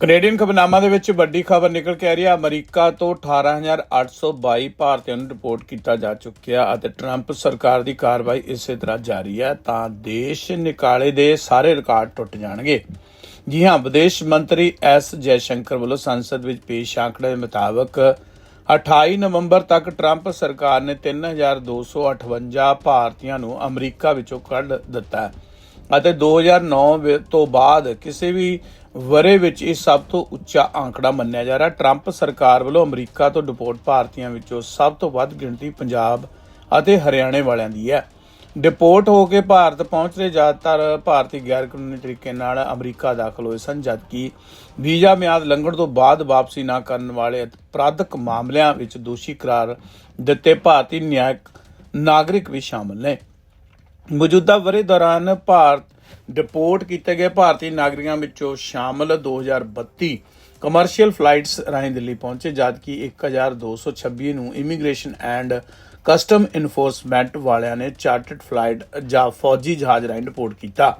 Canadian ਖਬਰਨਾਮਾ ਦੇ ਵਿੱਚ ਵੱਡੀ ਖਬਰ ਨਿਕਲ ਕੇ ਆ ਰਹੀ ਹੈ। ਅਮਰੀਕਾ ਤੋਂ 18822 ਭਾਰਤੀਆਂ ਨੂੰ ਰਿਪੋਰਟ ਕੀਤਾ ਜਾ ਚੁੱਕਿਆ ਅਤੇ ਟਰੰਪ ਸਰਕਾਰ ਦੀ ਕਾਰਵਾਈ ਇਸੇ ਤਰ੍ਹਾਂ ਜਾਰੀ ਹੈ। ਤਾਂ ਦੇਸ਼ ਨਿਕਾਲੇ ਦੇ ਸਾਰੇ ਰਿਕਾਰਡ ਟੁੱਟ ਜਾਣਗੇ। ਜੀ ਹਾਂ, ਵਿਦੇਸ਼ ਮੰਤਰੀ ਐਸ ਜੈਸ਼ੰਕਰ ਵੱਲੋਂ ਸੰਸਦ ਵਿੱਚ ਪੇਸ਼ ਆંકੜੇ ਦੇ ਮੁਤਾਬਕ 28 ਨਵੰਬਰ ਤੱਕ ਟਰੰਪ ਸਰਕਾਰ ਨੇ 3258 ਭਾਰਤੀਆਂ ਨੂੰ ਅਮਰੀਕਾ ਵਿੱਚੋਂ ਕੱਢ ਦਿੱਤਾ ਹੈ। ਅਤੇ 2009 ਵਿ- ਤੋਂ ਬਾਅਦ ਕਿਸੇ ਵੀ ਵਰੇ ਵਿੱਚ ਇਹ ਸਭ ਤੋਂ ਉੱਚਾ ਆંકੜਾ ਮੰਨਿਆ ਜਾ ਰਿਹਾ। ਟਰੰਪ ਸਰਕਾਰ ਵੱਲੋਂ ਅਮਰੀਕਾ ਤੋਂ ਡਿਪੋਰਟ ਭਾਰਤੀਆਂ ਵਿੱਚੋਂ ਸਭ ਤੋਂ ਵੱਧ ਗਿਣਤੀ ਪੰਜਾਬ ਅਤੇ ਹਰਿਆਣੇ ਵਾਲਿਆਂ ਦੀ ਹੈ। ਡਿਪੋਰਟ ਹੋ ਕੇ ਭਾਰਤ ਪਹੁੰਚ ਰਹੇ, ਜ਼ਿਆਦਾਤਰ ਭਾਰਤੀ ਗੈਰ ਕਾਨੂੰਨੀ ਤਰੀਕੇ ਨਾਲ ਅਮਰੀਕਾ ਦਾਖਲ ਹੋਏ ਸਨ, ਜਦਕਿ ਵੀਜ਼ਾ ਮਿਆਦ ਲੰਘਣ ਤੋਂ ਬਾਅਦ ਵਾਪਸੀ ਨਾ ਕਰਨ ਵਾਲੇ ਅਪਰਾਧਕ ਮਾਮਲਿਆਂ ਵਿੱਚ ਦੋਸ਼ੀ ਕਰਾਰ ਦਿੱਤੇ ਭਾਰਤੀ ਨਿਆਇਕ ਨਾਗਰਿਕ ਵੀ ਸ਼ਾਮਲ ਨੇ। ਮੌਜੂਦਾ ਵਰੇ ਦੌਰਾਨ ਭਾਰਤ ਡਿਪੋਰਟ ਕੀਤੇ ਗਏ ਭਾਰਤੀ ਨਾਗਰਿਕਾਂ ਵਿੱਚੋਂ ਸ਼ਾਮਲ 2032 ਕਮਰਸ਼ੀਅਲ ਫਲਾਈਟਸ ਰਾਹੀਂ ਦਿੱਲੀ ਪਹੁੰਚੇ ਜਦਕਿ 1226 ਨੂੰ ਇਮੀਗ੍ਰੇਸ਼ਨ ਐਂਡ ਕਸਟਮ ਇਨਫੋਰਸਮੈਂਟ ਵਾਲਿਆਂ ਨੇ ਚਾਰਟਰਡ ਫਲਾਈਟ ਜਾਂ ਫੌਜੀ ਜਹਾਜ਼ ਰਾਹੀਂ ਡਿਪੋਰਟ ਕੀਤਾ।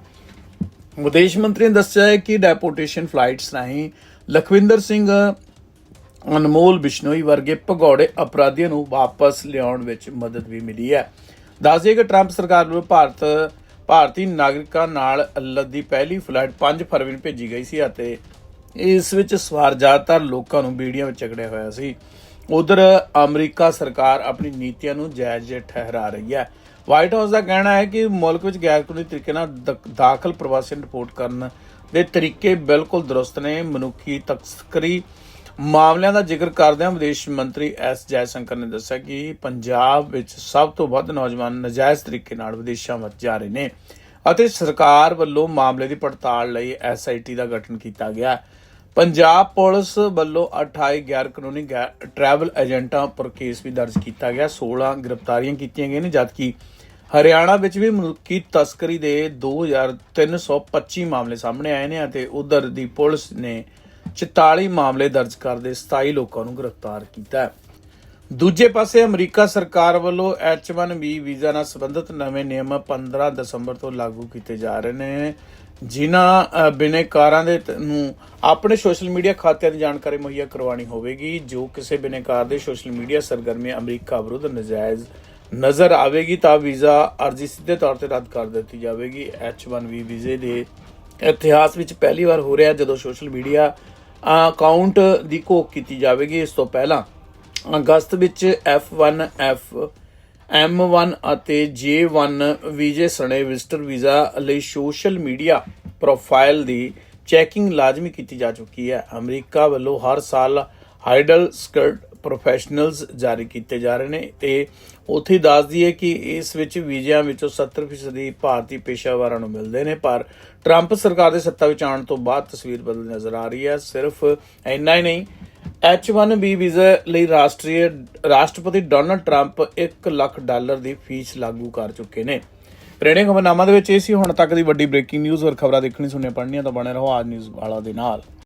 ਵਿਦੇਸ਼ ਮੰਤਰੀ ਨੇ ਦੱਸਿਆ ਹੈ ਕਿ ਡੈਪੋਰਟੇਸ਼ਨ ਫਲਾਈਟਸ ਰਾਹੀਂ ਲਖਵਿੰਦਰ ਸਿੰਘ, ਅਨਮੋਲ ਬਿਸ਼ਨੋਈ ਵਰਗੇ ਭਗੌੜੇ ਅਪਰਾਧੀਆਂ ਨੂੰ ਵਾਪਸ ਲਿਆਉਣ ਵਿੱਚ ਮਦਦ ਵੀ ਮਿਲੀ ਹੈ। ਦੱਸਦੇ ਕਿ ਟਰੰਪ ਸਰਕਾਰ ਵੱਲੋਂ ਭਾਰਤ, ਭਾਰਤੀ ਨਾਗਰਿਕਾਂ ਨਾਲ ਲੱਦੀ ਪਹਿਲੀ ਫਲਾਈਟ 5 ਫਰਵਰੀ ਨੂੰ ਭੇਜੀ ਗਈ ਸੀ ਅਤੇ ਇਸ ਵਿੱਚ ਸਵਾਰ ਜ਼ਿਆਦਾਤਰ ਲੋਕਾਂ ਨੂੰ ਬੀੜੀਆਂ ਵਿੱਚ ਚਗੜਿਆ ਹੋਇਆ ਸੀ। ਉਧਰ ਅਮਰੀਕਾ ਸਰਕਾਰ ਆਪਣੀ ਨੀਤੀਆਂ ਨੂੰ ਜਾਇਜ਼ ਠਹਿਰਾ ਰਹੀ ਹੈ। ਵਾਈਟ ਹਾਊਸ ਦਾ ਕਹਿਣਾ ਹੈ ਕਿ ਮੁਲਕ ਵਿੱਚ ਗੈਰ ਕਾਨੂੰਨੀ ਤਰੀਕੇ ਨਾਲ ਦ- ਦਾਖਲ ਪ੍ਰਵਾਸੀਆਂ ਰਿਪੋਰਟ ਕਰਨ ਦੇ ਤਰੀਕੇ ਬਿਲਕੁਲ ਦਰੁਸਤ ਨੇ। ਮਨੁੱਖੀ ਤਸਕਰੀ ਮਾਮਲਿਆਂ ਦਾ ਜ਼ਿਕਰ ਕਰਦਿਆਂ ਵਿਦੇਸ਼ ਮੰਤਰੀ ਐਸ ਜੈਸ਼ੰਕਰ ਨੇ ਦੱਸਿਆ ਕਿ ਪੰਜਾਬ ਵਿੱਚ ਸਭ ਤੋਂ ਵੱਧ ਨੌਜਵਾਨ ਨਜਾਇਜ਼ ਤਰੀਕੇ ਨਾਲ ਵਿਦੇਸ਼ਾਂ ਵਿੱਚ ਜਾ ਰਹੇ ਨੇ ਅਤੇ ਸਰਕਾਰ ਵੱਲੋਂ ਮਾਮਲੇ ਦੀ ਪੜਤਾਲ ਲਈ ਐਸਆਈਟੀ ਦਾ ਗਠਨ ਕੀਤਾ ਗਿਆ ਹੈ। ਪੰਜਾਬ ਪੁਲਿਸ ਵੱਲੋਂ 28 ਗੈਰ ਕਾਨੂੰਨੀ ਗੈ- ਟਰੈਵਲ ਏਜੰਟਾਂ ਉੱਪਰ ਕੇਸ ਵੀ ਦਰਜ ਕੀਤਾ ਗਿਆ। 16 ਗ੍ਰਿਫਤਾਰੀਆਂ ਕੀਤੀਆਂ ਗਈਆਂ ਨੇ, ਜਦਕਿ ਹਰਿਆਣਾ ਵਿੱਚ ਵੀ ਮਨੁੱਖੀ ਤਸਕਰੀ ਦੇ 2325 ਮਾਮਲੇ ਸਾਹਮਣੇ ਆਏ ਨੇ ਅਤੇ ਉਧਰ ਦੀ ਪੁਲਿਸ ਨੇ 44 ਮਾਮਲੇ ਦਰਜ ਕਰਦੇ 27 ਲੋਕਾਂ ਨੂੰ ਗ੍ਰਿਫਤਾਰ ਕੀਤਾ ਹੈ। ਦੂਜੇ ਪਾਸੇ ਅਮਰੀਕਾ ਸਰਕਾਰ ਵੱਲੋਂ H1B ਵੀਜ਼ਾ ਨਾਲ ਸੰਬੰਧਿਤ ਨਵੇਂ ਨਿਯਮ 15 ਦਸੰਬਰ ਤੋਂ ਲਾਗੂ ਕੀਤੇ ਜਾ ਰਹੇ ਨੇ। ਜਿਨ੍ਹਾਂ ਬਿਨੇਕਾਰਾਂ ਦੇ ਨੂੰ ਆਪਣੇ ਸੋਸ਼ਲ ਮੀਡੀਆ ਖਾਤਿਆਂ ਦੀ ਜਾਣਕਾਰੀ ਮੁਹੱਈਆ ਕਰਵਾਉਣੀ ਹੋਵੇਗੀ, ਜੋ ਕਿਸੇ ਬਿਨੇਕਾਰ ਦੇ ਸੋਸ਼ਲ ਮੀਡੀਆ ਸਰਗਰਮੀ ਅਮਰੀਕਾ ਵਿਰੁੱਧ ਨਜਾਇਜ਼ ਨਜ਼ਰ ਆਵੇਗੀ, ਤਾਂ ਵੀਜ਼ਾ ਅਰਜ਼ੀ ਸਿੱਧੇ ਤੌਰ ਤੇ ਰੱਦ ਕਰ ਦਿੱਤੀ ਜਾਵੇਗੀ। H1B ਵੀਜ਼ੇ ਦੇ ਇਤਿਹਾਸ ਵਿੱਚ ਪਹਿਲੀ ਵਾਰ ਹੋ ਰਿਹਾ ਜਦੋਂ ਸੋਸ਼ਲ ਮੀਡੀਆ ਅਕਾਊਂਟ ਦੀ ਘੋਖ ਕੀਤੀ ਜਾਵੇਗੀ ਇਸ ਤੋਂ ਪਹਿਲਾਂ। ਅਗਸਤ ਵਿੱਚ F1 F M1 ਅਤੇ J1 ਵੀਜ਼ੇ ਸਣੇ ਵਿਜ਼ਟਰ ਵੀਜ਼ਾ ਲਈ ਸੋਸ਼ਲ ਮੀਡੀਆ ਪ੍ਰੋਫਾਈਲ ਦੀ ਚੈਕਿੰਗ ਲਾਜ਼ਮੀ ਕੀਤੀ ਜਾ ਚੁੱਕੀ ਹੈ। ਅਮਰੀਕਾ ਵੱਲੋਂ ਹਰ ਸਾਲ ਹਾਈਡਲ ਸਕਰਟ ਪ੍ਰੋਫੈਸ਼ਨਲਸ ਜਾਰੀ ਕੀਤੇ ਜਾ ਰਹੇ ਨੇ ਤੇ ਉੱਥੇ ਹੀ ਦੱਸ ਦਈਏ ਕਿ ਇਸ ਵਿੱਚ ਵੀਜ਼ਿਆਂ ਵਿੱਚੋਂ 70% ਭਾਰਤੀ ਪੇਸ਼ਾਵਰਾਂ ਨੂੰ ਮਿਲਦੇ ਨੇ, ਪਰ ਟਰੰਪ ਸਰਕਾਰ ਦੇ ਸੱਤਾ ਵਿੱਚ ਆਉਣ ਤੋਂ ਬਾਅਦ ਤਸਵੀਰ ਬਦਲ ਨਜ਼ਰ ਆ ਰਹੀ ਹੈ। ਸਿਰਫ ਇੰਨਾ ਹੀ ਨਹੀਂ H1B ਵੀਜ਼ਾ ਲਈ ਰਾਸ਼ਟਰੀ ਰਾਸ਼ਟਰਪਤੀ ਡੋਨਲਡ ਟਰੰਪ 1 ਲੱਖ ਡਾਲਰ ਦੀ ਫੀਸ ਲਾਗੂ ਕਰ ਚੁੱਕੇ ਨੇ। ਪ੍ਰੇਣੇ ਖਬਰਨਾਮਾ ਦੇ ਵਿੱਚ ਇਹ ਸੀ, ਹੁਣ ਤੱਕ ਦੀ ਵੱਡੀ ਬ੍ਰੇਕਿੰਗ ਨਿਊਜ਼ ਔਰ ਖਬਰਾਂ ਦੇਖਣੀ ਸੁਣਨੀਆਂ ਪੜ੍ਹਨੀਆਂ ਤਾਂ ਬਣੇ ਰਹੋ ਆਜ ਨਿਊਜ਼ ਵਾਲਾ ਦੇ ਨਾਲ।